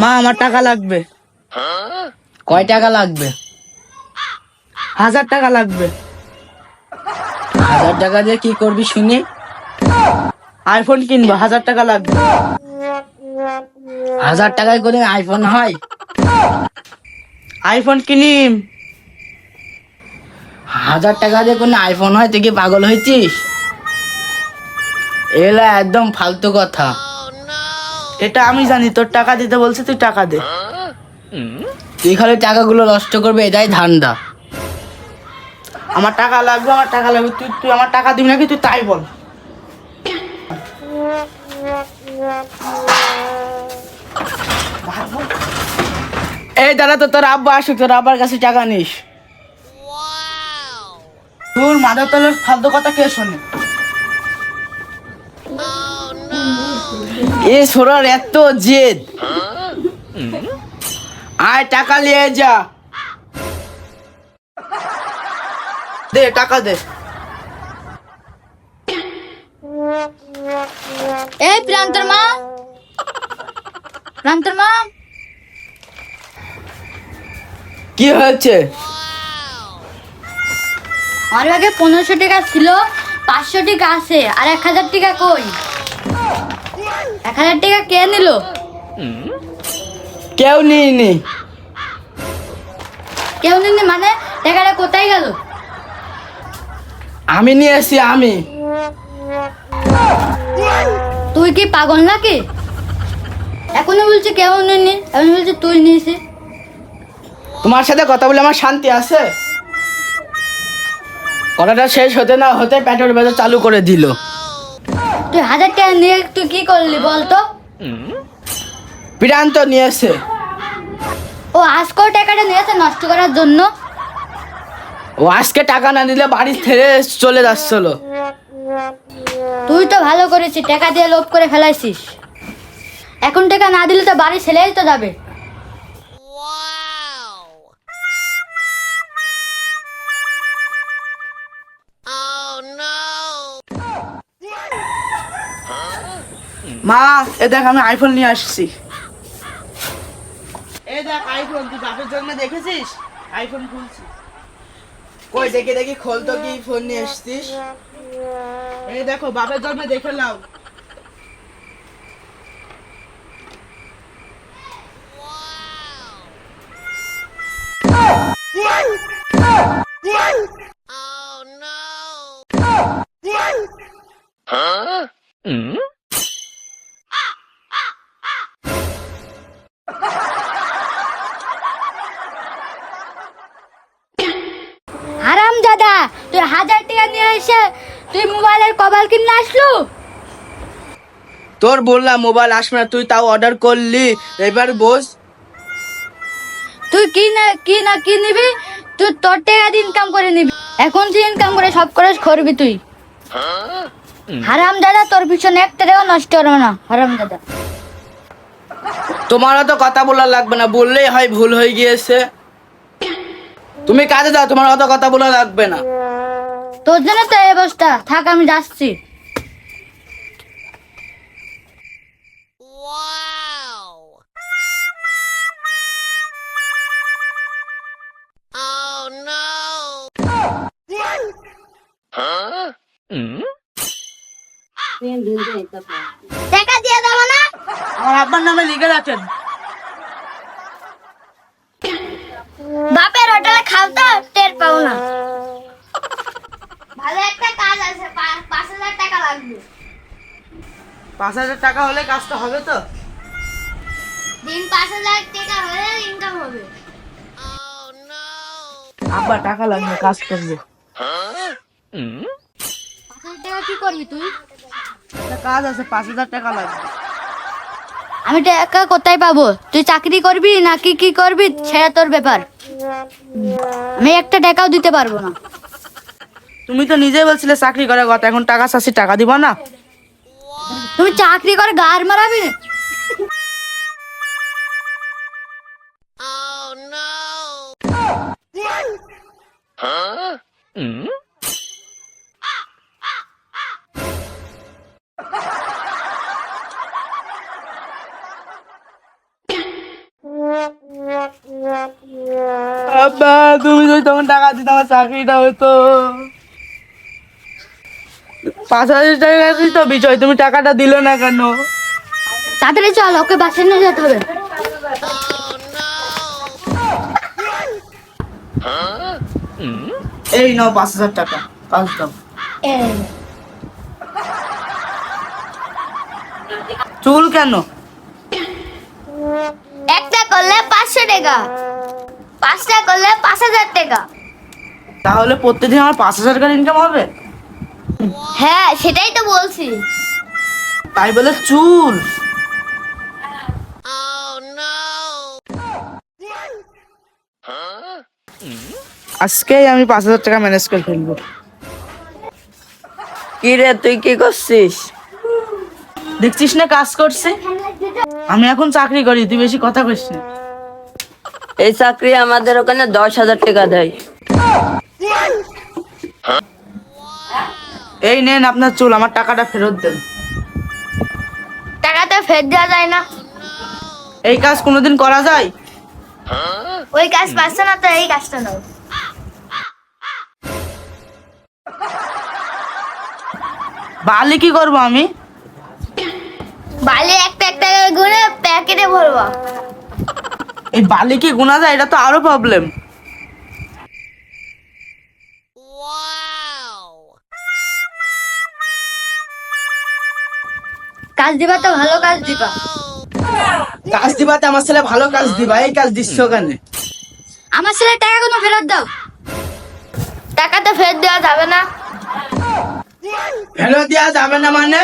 মা, আমার টাকা লাগবে। কয় টাকা লাগবে? হাজার টাকা লাগবে। হাজার টাকা দিয়ে কি করবি শুনি? আইফোন কিনবো, হাজার টাকা লাগবে। হাজার টাকায় করে আইফোন হয়। আইফোন কিনিম। হাজার টাকা দিয়ে কোনো আইফোন হয়, তুই কি পাগল হয়েছিস এলা একদম ফালতু কথা। এটা আমি জানি তোর টাকা দিতে বলছে তুই টাকা দে। তুই খালি টাকাগুলো নষ্ট করবে এটাই ধান্দা। আমার টাকা লাগবে আমার টাকা লাগবে তুই তুই আমার টাকা দিবি নাকি তুই তাই বল। এই দাদা তো তোর আব্বা আসুক তোর আব্বার কাছে টাকা নিস। তোর মাদার তলের ফালতু কথা কে শোনে? এ ছোড়ার এত জেদ। আয় টাকা নিয়ে যা। দে টাকা দে। এই প্রান্তর মা। প্রান্তর মা। কি হয়েছে? আমার আগে পনেরোশো টাকা ছিল পাঁচশো টাকা আছে আর এক হাজার টাকা কই? এক হাজার টাকা কে নিল? কেউ নিইনি। কেউ নিনি মানে? টাকাটা কোথায় গেল? আমি নিয়ে এসি আমি। তুই কি পাগল নাকি? এখনও বলছি কেউ নিনি এখন বলছি তুই নিয়েছি। তোমার সাথে কথা বলে আমার শান্তি আছে? কথাটা শেষ হতে না হতে পেট্রোল বাজার চালু করে দিল। তুই হাজার টাকা নিয়ে তুই কি করলি বল তো প্রান্ত নিয়েছে। ও আজকেও টাকাটা নিয়েছে নষ্ট করার জন্য? ও আজকে টাকা না দিলে বাড়ি ছেড়ে চলে যাচ্ছিল। তুই তো ভালো করেছিস টাকা দিয়ে লোভ করে ফেলাইছিস। এখন টাকা না দিলে তো বাড়ি ছেলেই তো যাবে। মা এ দেখ আমি আইফোন নিয়ে আসছি। এই দেখ আইফোন তুই বাপের জন্য দেখেছিস? আইফোন খুলছি। কই দেখে দেখি খোল তো কি ফোন নিয়ে এসছিস এই দেখো বাপের জন্য দেখে নাও। হারাম তুই হাজার টাকা নিয়ে এসে তুই মোবাইলের কভার কিনে আসলু? তোর বললাম মোবাইল আসবে না তুই তাও অর্ডার করলি। এবার বস। তুই কি না কি না কি নিবি? তুই তোর টাকা দিয়ে ইনকাম করে নিবি। এখন যে ইনকাম করে সব করে করবি তুই। হারাম দাদা তোর পিছনে একটা টাকাও নষ্ট করবে না। হারাম দাদা। তোমারও তো কথা বলা লাগবে না বললেই হয় ভুল হয়ে গিয়েছে। তুমি কাজে যাও তোমার অত কথা বলা লাগবে না। তোর জন্য তো এই অবস্থা। থাক আমি যাচ্ছি। টাকা দিয়ে দেবো না? আমার আব্বার নামে লিখে রাখেন। বাপের হোটেলে খাও তো টের পাও না ভালো একটা কাজ আছে পা- পাঁচ হাজার টাকা হলে কাজটা হবে তো? দিন পাঁচ হাজার টাকা হলে ইনকাম হবে। আব্বা টাকা লাগবে কাজ করব। পাঁচ হাজার টাকা কি করবি তুই? কাজ আছে পাঁচ হাজার টাকা লাগবে। আমি টাকা কোথায় পাবো? তুই চাকরি করবি নাকি কি করবি? সেটা তোর ব্যাপার। আমি একটা টাকাও দিতে পারব না। তুমি তো নিজেই বলছিলে চাকরি করে কথা এখন টাকা চাচ্ছি টাকা দিব না। তুমি চাকরি করে গার মারাবে? আব্বা তুমি যদি তখন টাকা দিতে আমার চাকরিটা হতো। পাঁচ হাজার টাকা তো বিষয় তুমি টাকাটা দিলে না কেন? তাড়াতাড়ি চল ওকে বাসে নিয়ে যেতে হবে। এই নাও পাঁচ হাজার টাকা কাজ দাও। চুল কেন? একটা করলে পাঁচশো টাকা পাঁচটা করলে পাঁচ হাজার টাকা। তাহলে প্রত্যেকদিন আমার পাঁচ হাজার টাকার ইনকাম হবে? হ্যাঁ সেটাই তো বলছি। তাই বলে চুল। আজকেই আমি পাঁচ হাজার টাকা ম্যানেজ করে ফেলব। কি রে তুই কি করছিস? দেখছিস না কাজ করছে? আমি এখন চাকরি করি তুই বেশি কথা কইস না। এই চাকরি আমাদের ওখানে দশ হাজার টাকা দেয়। এই নেন আপনার চুল আমার টাকাটা ফেরত দেন। টাকা তো ফের দেওয়া যায় না। এই কাজ কোনোদিন করা যায়? ওই কাজ পাচ্ছে না তো এই কাজটা নাও। বালি কি করব আমি? বালি একটা একটা করে গুনে প্যাকেটে ভরবো। এই বালি কি গুনা যায়? এটা তো আরও প্রবলেম কাজ দিবা তো ভালো কাজ দিবা। কাজ দিবা তো আমার ছেলে ভালো কাজ দিবা এই কাজ দিচ্ছ কেন? আমার ছেলে টাকা কোনো ফেরত দাও। টাকা তো ফেরত দেওয়া যাবে না। ফেরত দেওয়া যাবে না মানে?